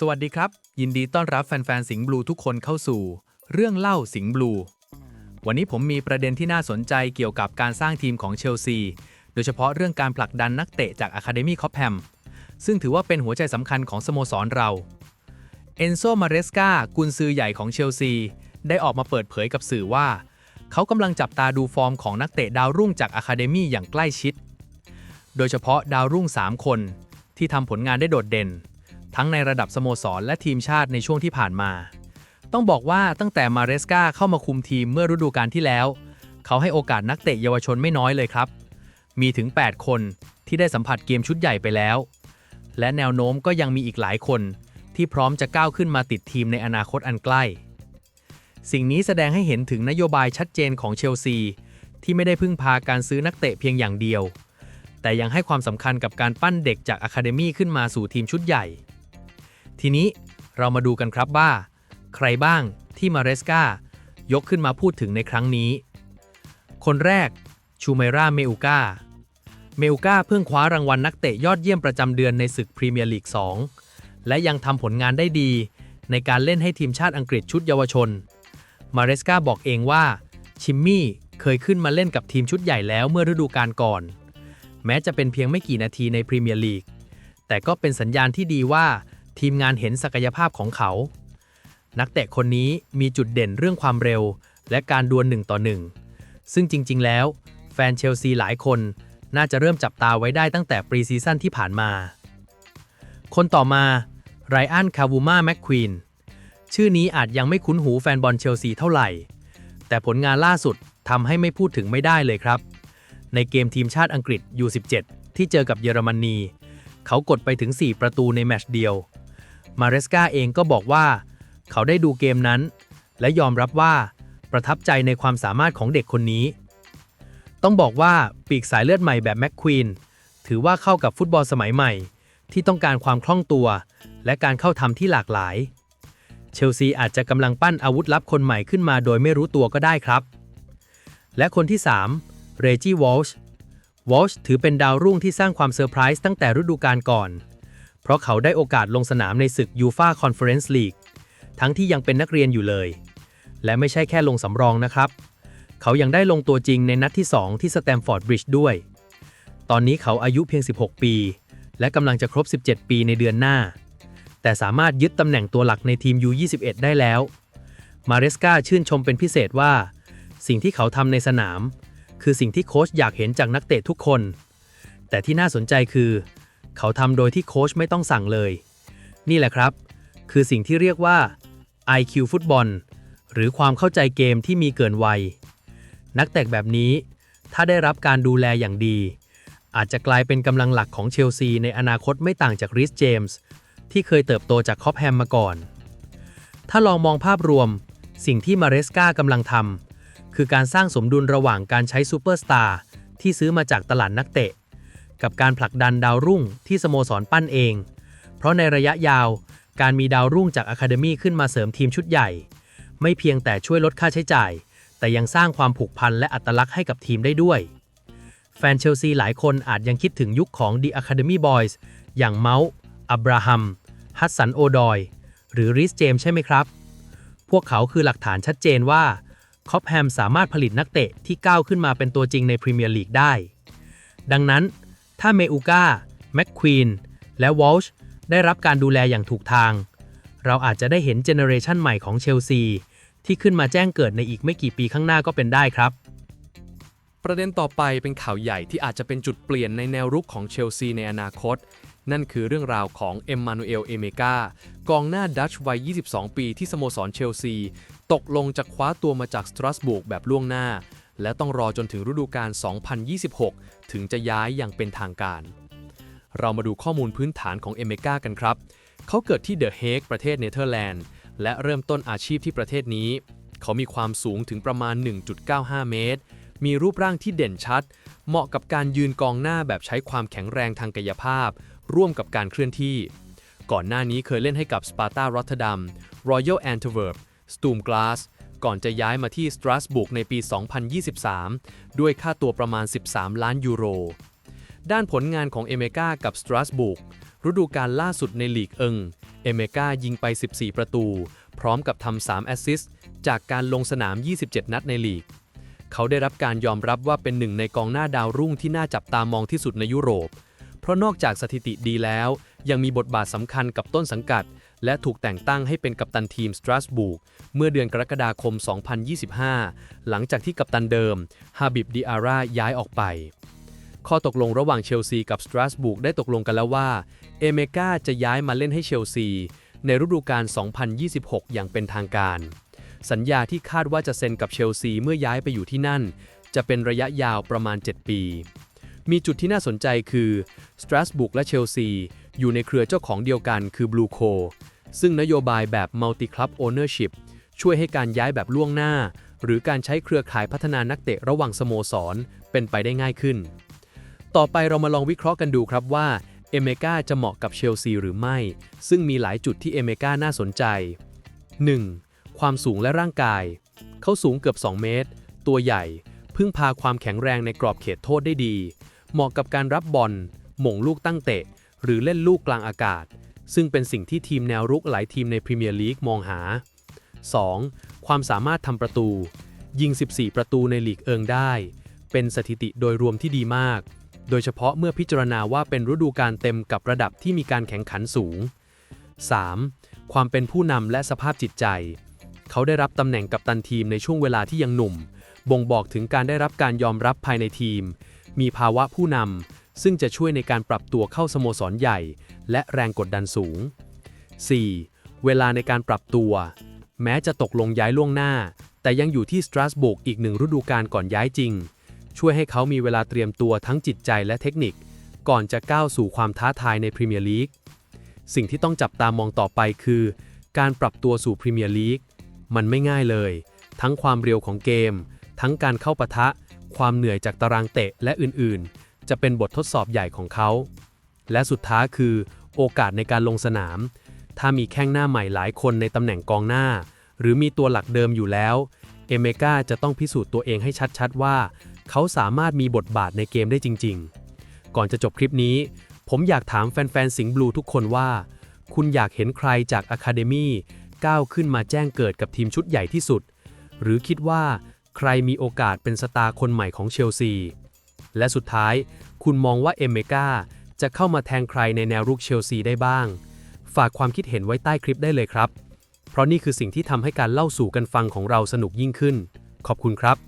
สวัสดีครับ ยินดีต้อนรับแฟนๆ สิงห์บลูทุกคนเข้าสู่ เรื่องเล่าสิงห์บลู วันนี้ผมมีประเด็นที่น่าสนใจเกี่ยวกับการสร้างทีมของเชลซี โดยเฉพาะเรื่องการผลักดันนักเตะจากอะคาเดมี่คอปแฮมซึ่งถือว่าเป็นหัวใจสำคัญของสโมสรเรา เอนโซ มาเรสกากุนซือใหญ่ของเชลซี ได้ออกมาเปิดเผยกับสื่อว่า เขากำลังจับตาดูฟอร์มของนักเตะดาวรุ่งจากอะคาเดมี่อย่างใกล้ชิด โดยเฉพาะดาวรุ่ง 3 คนที่ทำผลงานได้โดดเด่น ทั้งในระดับสโมสรและทีมชาติในช่วงที่ผ่านมา ต้องบอกว่าตั้งแต่มาเรสกาเข้ามาคุมทีมเมื่อฤดูกาลที่แล้ว เขาให้โอกาสนักเตะเยาวชนไม่น้อยเลยครับ มีถึง 8 คนที่ได้สัมผัสเกมชุดใหญ่ไปแล้ว และแนวโน้มก็ยังมีอีกหลายคนที่พร้อมจะก้าวขึ้นมาติดทีมในอนาคตอันใกล้ สิ่งนี้แสดงให้เห็นถึงนโยบายชัดเจนของเชลซี ที่ไม่ได้พึ่งพาการซื้อนักเตะเพียงอย่างเดียวแต่ยังให้ความสำคัญกับการปั้นเด็กจากอะคาเดมี่ขึ้นมาสู่ทีมชุดใหญ่ ทีนี้เรามาดูกันครับว่า ใครบ้างที่มาเรสกายกขึ้นมาพูดถึงในครั้งนี้ คนแรกชูเมราเมอุกาเมอุกาเพิ่งคว้ารางวัลนักเตะยอดเยี่ยมประจำเดือนในศึกพรีเมียร์ลีก 2 และยังทำผลงานได้ดีในการเล่นให้ทีมชาติอังกฤษชุดเยาวชน มาเรสกาบอกเองว่า ชิมมี่เคยขึ้นมาเล่นกับทีมชุดใหญ่แล้วเมื่อฤดูกาลก่อน แม้จะเป็นเพียงไม่กี่นาทีในพรีเมียร์ลีก แต่ก็เป็นสัญญาณที่ดีว่า ทีมงานเห็นศักยภาพของเขา นักเตะคนนี้มีจุดเด่นเรื่องความเร็ว และการดวลหนึ่งต่อหนึ่ง ซึ่งจริง ๆ แล้ว แฟนเชลซีหลายคนน่าจะเริ่มจับตาไว้ได้ตั้งแต่ปรีซีซั่นที่ผ่านมา คนต่อมาไรอันคาวูมาแมคควีนชื่อนี้อาจยังไม่คุ้นหูแฟนบอลเชลซีเท่าไหร่ แต่ผลงานล่าสุดทำให้ไม่พูดถึงไม่ได้เลยครับ ในเกมทีมชาติอังกฤษ U17 ที่เจอกับเยอรมนี เขากดไปถึง 4 ประตูในแมตช์เดียว มาเรสกาเองก็บอกว่า เขาได้ดูเกมนั้น และยอมรับว่าประทับใจในความสามารถของเด็กคนนี้ ต้องบอกว่าปีกสายเลือดใหม่แบบแม็กควีนถือว่าเข้ากับฟุตบอลสมัยใหม่ ที่ต้องการความคล่องตัว และการเข้าทำที่หลากหลาย เชลซีอาจจะกำลังปั้นอาวุธลับคนใหม่ขึ้นมาโดยไม่รู้ตัวก็ได้ครับ และคนที่ 3 เรจิวอลช์วอลช์ถือเป็นดาวรุ่งที่สร้างความเซอร์ไพรส์ตั้งแต่ฤดูกาลก่อน เพราะเขาได้โอกาสลงสนามในศึกยูฟาคอนเฟอเรนซ์ลีกทั้งที่ยังเป็นนักเรียนอยู่เลย และไม่ใช่แค่ลงสำรองนะครับ เขายังได้ลงตัวจริงในนัดที่ 2 ที่สแตมฟอร์ดบริดจ์ด้วย ตอนนี้เขาอายุเพียง 16 ปี และกำลังจะครบ 17 ปีในเดือนหน้า แต่สามารถยึดตำแหน่งตัวหลักในทีม U21 ได้แล้ว มาเรสกาชื่นชมเป็นพิเศษว่า สิ่งที่เขาทำในสนาม คือสิ่งที่โค้ชอยากเห็นจากนักเตะทุกคน แต่ที่น่าสนใจคือ เขาทำโดยที่โค้ชไม่ต้องสั่งเลย นี่แหละครับ คือสิ่งที่เรียกว่า IQ ฟุตบอล หรือความเข้าใจเกมที่มีเกินวัย นักเตะแบบนี้ ถ้าได้รับการดูแลอย่างดี อาจจะกลายเป็นกำลังหลักของเชลซีในอนาคตไม่ต่างจากริสเจมส์ที่เคยเติบโตจากคอปแฮมมาก่อน ถ้าลองมองภาพรวม สิ่งที่มาเรสกากำลังทำคือการสร้างสมดุลระหว่างการใช้ซูเปอร์สตาร์ที่ซื้อมาจากตลาดนักเตะ กับการผลักดันดาวรุ่งที่สโมสรปั้นเอง เพราะในระยะยาวการมีดาวรุ่งจากอะคาเดมี่ขึ้นมาเสริมทีมชุดใหญ่ ไม่เพียงแต่ช่วยลดค่าใช้จ่าย แต่ยังสร้างความผูกพันและอัตลักษณ์ให้กับทีมได้ด้วย แฟนเชลซีหลายคนอาจยังคิดถึงยุคของ The Academy Boys อย่างเมาส์อับราฮัม ฮัสสันโอดอย หรือริสเจมใช่ไหมครับ พวกเขาคือหลักฐานชัดเจนว่าคอปแฮมสามารถผลิตนักเตะที่ก้าวขึ้นมาเป็นตัวจริงในพรีเมียร์ลีกได้ ดังนั้น ถ้าเมอูกาแม็กควีนและวอลช์ได้รับการดูแลอย่างถูกทาง เราอาจจะได้เห็นเจเนอเรชันใหม่ของเชลซี ที่ขึ้นมาแจ้งเกิดในอีกไม่กี่ปีข้างหน้าก็เป็นได้ครับ ประเด็นต่อไปเป็นข่าวใหญ่ที่อาจจะเป็นจุดเปลี่ยนในแนวรุกของเชลซีในอนาคต นั่นคือเรื่องราวของเอ็มมานูเอล เอเมกากองหน้าดัชวัย 22 ปีที่สโมสรเชลซี ตกลงจะคว้าตัวมาจากสตรัสบูร์กแบบล่วงหน้า และต้องรอจนถึงฤดูกาล 2026 ถึงจะย้ายอย่างเป็นทางการ เรามาดูข้อมูลพื้นฐานของเอเมกากันครับ เขาเกิดที่เดอะเฮกประเทศเนเธอร์แลนด์ และเริ่มต้นอาชีพที่ประเทศนี้ เขามีความสูงถึงประมาณ 1.95 เมตร มีรูปร่างที่เด่นชัด เหมาะกับการยืนกองหน้าแบบใช้ความแข็งแรงทางกายภาพ ร่วมกับการเคลื่อนที่ ก่อนหน้านี้เคยเล่นให้กับสปาร์ตารอตเทอร์ดัมรอยัลแอนเทเวิร์ปสตูมกลาส ก่อนจะย้ายมาที่สตรัสบุกในปี 2023 ด้วยค่าตัวประมาณ 13 ล้านยูโร ด้านผลงานของเอเมกากับสตรัสบุกฤดูกาลล่าสุดในลีกเอิง เอเมกายิงไป 14 ประตู พร้อมกับทำ 3 แอสซิสต์จากการลงสนาม 27 นัดในลีก เขาได้รับการยอมรับว่าเป็นหนึ่งในกองหน้าดาวรุ่งที่น่าจับตามองที่สุดในยุโรป เพราะนอกจากสถิติดีแล้ว ยังมีบทบาทสำคัญกับต้นสังกัด และถูกแต่งตั้งให้เป็นกัปตันทีมสตราสบูกเมื่อเดือนกรกฎาคม 2025 หลังจากที่กัปตันเดิมฮาบิบดิอาร่าย้ายออกไป ข้อตกลงระหว่างเชลซีกับสตราสบูกได้ตกลงกันแล้วว่า เอเมกาจะย้ายมาเล่นให้เชลซี ในฤดูกาล 2026 อย่างเป็นทางการ สัญญาที่คาดว่าจะเซ็นกับเชลซีเมื่อย้ายไปอยู่ที่นั่น จะเป็นระยะยาวประมาณ 7 ปีมีจุดที่น่าสนใจคือสตราสบุกและเชลซี อยู่ในเครือเจ้าของเดียวกันคือบลูโคซึ่งนโยบายแบบ Multi Club Ownership ช่วยให้การย้ายแบบล่วงหน้า หรือการใช้เครือข่ายพัฒนานักเตะระหว่างสโมสร เป็นไปได้ง่ายขึ้น ต่อไปเรามาลองวิเคราะห์กันดูครับว่าเอเมกาจะเหมาะกับเชลซีหรือไม่ ซึ่งมีหลายจุดที่เอเมกาน่าสนใจ 1. ความสูงและร่างกาย เขาสูงเกือบ 2 เมตร ตัวใหญ่ พึ่งพาความแข็งแรงในกรอบเขตโทษได้ดี เหมาะกับการรับบอลหม่งลูกตั้งเตะ หรือเล่นลูกกลางอากาศ ซึ่งเป็นสิ่งที่ทีมแนวรุกหลายทีมในพรีเมียร์ลีกมองหา 2. ความสามารถทำประตู ยิง 14 ประตูในลีกเอิงได้ เป็นสถิติโดยรวมที่ดีมาก โดยเฉพาะเมื่อพิจารณาว่าเป็นฤดูกาลเต็มกับระดับที่มีการแข่งขันสูง 3. ความเป็นผู้นำและสภาพจิตใจ เขาได้รับตำแหน่งกัปตันทีมในช่วงเวลาที่ยังหนุ่ม บ่งบอกถึงการได้รับการยอมรับภายในทีม มีภาวะผู้นำ ซึ่งจะช่วยในการปรับตัวเข้าสโมสรใหญ่ และแรงกดดันสูง 4. เวลาในการปรับตัว แม้จะตกลงย้ายล่วงหน้า แต่ยังอยู่ที่สตราสบุกอีกหนึ่งฤดูกาลก่อนย้ายจริง ช่วยให้เขามีเวลาเตรียมตัวทั้งจิตใจและเทคนิค ก่อนจะก้าวสู่ความท้าทายในพรีเมียร์ลีกสิ่งที่ต้องจับตามองต่อไปคือ การปรับตัวสู่พรีเมียร์ลีกมันไม่ง่ายเลย ทั้งความเร็วของเกม ทั้งการเข้าปะทะ ความเหนื่อยจากตารางเตะและอื่นๆ จะเป็นบททดสอบใหญ่ของเขา และสุดท้ายคือ โอกาสในการลงสนาม ถ้ามีแข้งหน้าใหม่หลายคนในตำแหน่งกองหน้า หรือมีตัวหลักเดิมอยู่แล้ว เอเมกาจะต้องพิสูจน์ตัวเองให้ชัดๆว่า เขาสามารถมีบทบาทในเกมได้จริง ๆ ก่อนจะจบคลิปนี้ ผมอยากถามแฟนๆสิงห์บลูทุกคนว่า คุณอยากเห็นใครจากอะคาเดมี่ก้าวขึ้นมาแจ้งเกิดกับทีมชุดใหญ่ที่สุด หรือคิดว่าใครมีโอกาสเป็นสตาร์คนใหม่ของเชลซี และสุดท้าย คุณมองว่าเอเมกาจะเข้ามาแทนใครในแนวรุกเชลซีได้บ้าง ฝากความคิดเห็นไว้ใต้คลิปได้เลยครับ เพราะนี่คือสิ่งที่ทำให้การเล่าสู่กันฟังของเราสนุกยิ่งขึ้น ขอบคุณครับ